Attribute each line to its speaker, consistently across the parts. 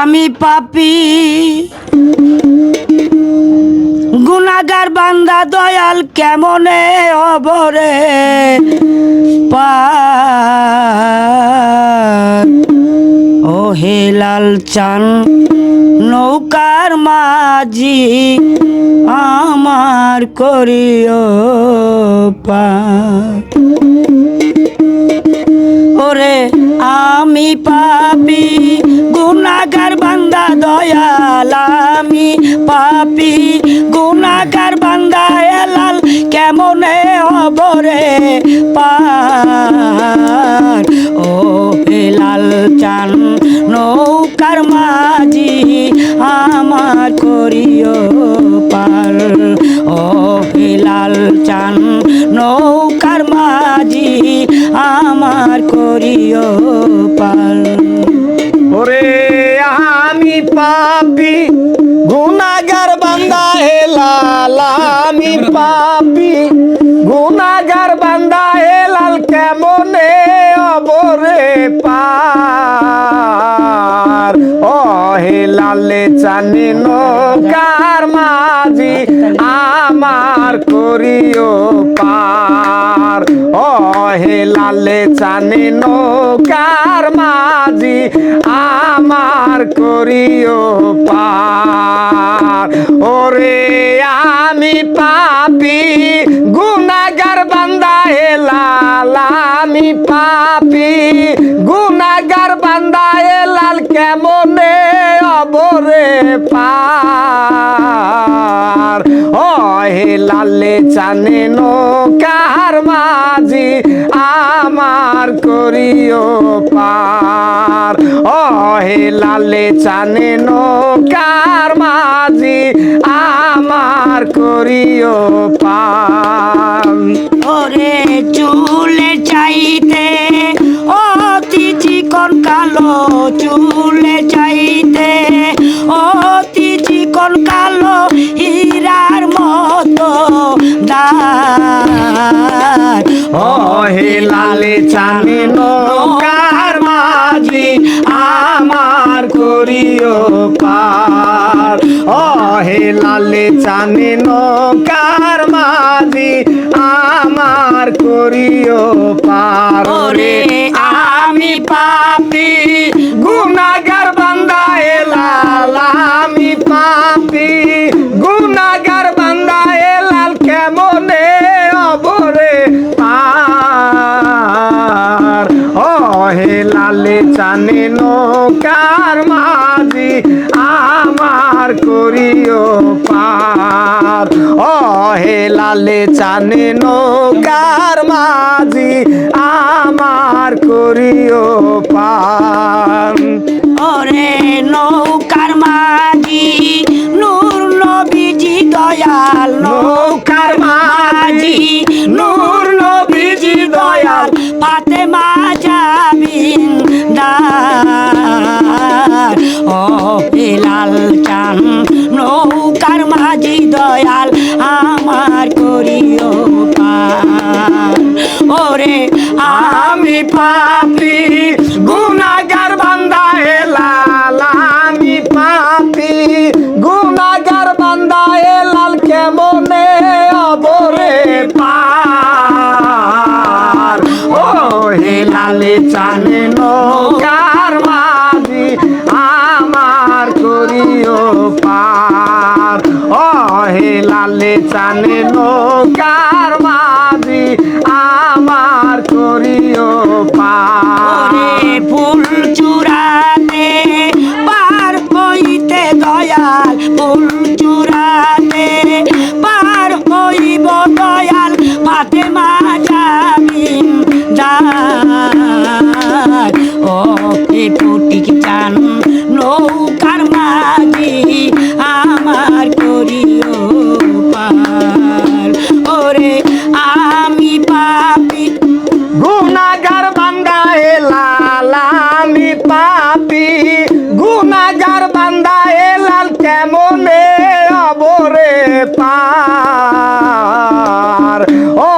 Speaker 1: আমি পাপি। গুনাগার বান্দা দয়াল কেমনে অবরে? ও হে লাল চান, নৌকার মাঝি, আমার করিও পা ওরে আমি পাপি। গুনাগার বান্দা দয়াল, আমি পাপি। গুনাগার বান্দা এলাল কেমনে হবরে পার? ও লাল চান নৌকার মাঝি, আমার করিও পার। ও লাল চান নৌকার মাঝি, আমার করিও পার।
Speaker 2: পাপি গুনাগার বান্দা হেলাল আমি পাপি। গুনাগার বান্দা হেলাল কেমনে অবরে পার? ও হেলালে চানি নৌকার মাঝি আমার করিও পার। ও হেলালে চানি নৌকার আমার করিও পার ওরে আমি পাপি গুনাগার বান্দা হেলাল আমি পাপি গুনাগার বান্দা হেলাল কেমনে অবরে পার? ও হেলালে চানে নৌকার মাঝি, আমার করিও পার। ও হেলালে চানে নৌকার মাঝি আমার করিও পার
Speaker 1: ওরে চুলে চাইতে অতি চিকন কালো চুলে চাইতে অতি চিকন কালো হীরার মতো দার
Speaker 2: ও হেলালে চানে নৌকার হেলালে চানে নৌকার মাঝি আমার করিও পার।
Speaker 1: আমি পাপি
Speaker 2: গুনাগার বান্দা এলাল আমি পাপি গুনাগার বান্দা এলাল কেমনে অবরে পার? ও হেলালে চানে নৌকার করিও পার। ও হেলালে চানে নৌকার মাঝি আমার করিও পার।
Speaker 1: ওরে নৌকার মাঝি নূর নবীজি দয়াল।
Speaker 2: নৌকার মাঝি নূর
Speaker 1: ওরে
Speaker 2: আমি পাপি গুনাগার বান্দা হেলাল আমি পাপি গুনাগার বান্দা হেলাল কেমনে অবরে পার? ও হেলালে চানে নৌকার মাঝি, আমার করিও পার। ও হেলালে চানে নৌকার মাঝি
Speaker 1: ফুল
Speaker 2: বান্দা এলাল কেমনে অবরে পার? ও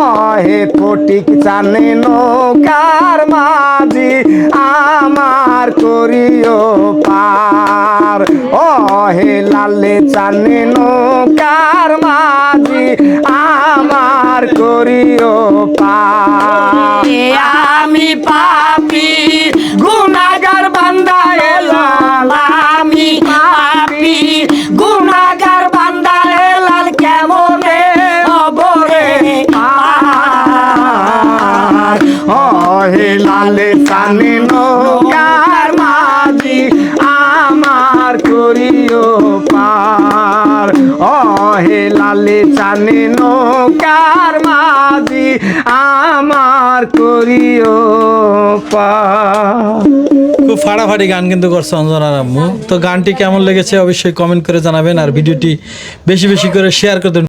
Speaker 2: হে ফটিক চানে নৌকার মাঝি, আমার করিও পার। ও হে লালে চানে নৌকার মাঝি, আমার করিও আমার করিও পা।
Speaker 3: খুব ফাড়াফাড়ি গান কিন্তু করছে অঞ্জনা আম্মু তো গানটি কেমন লেগেছে অবশ্যই কমেন্ট করে জানাবেন আর ভিডিওটি বেশি বেশি করে শেয়ার করতে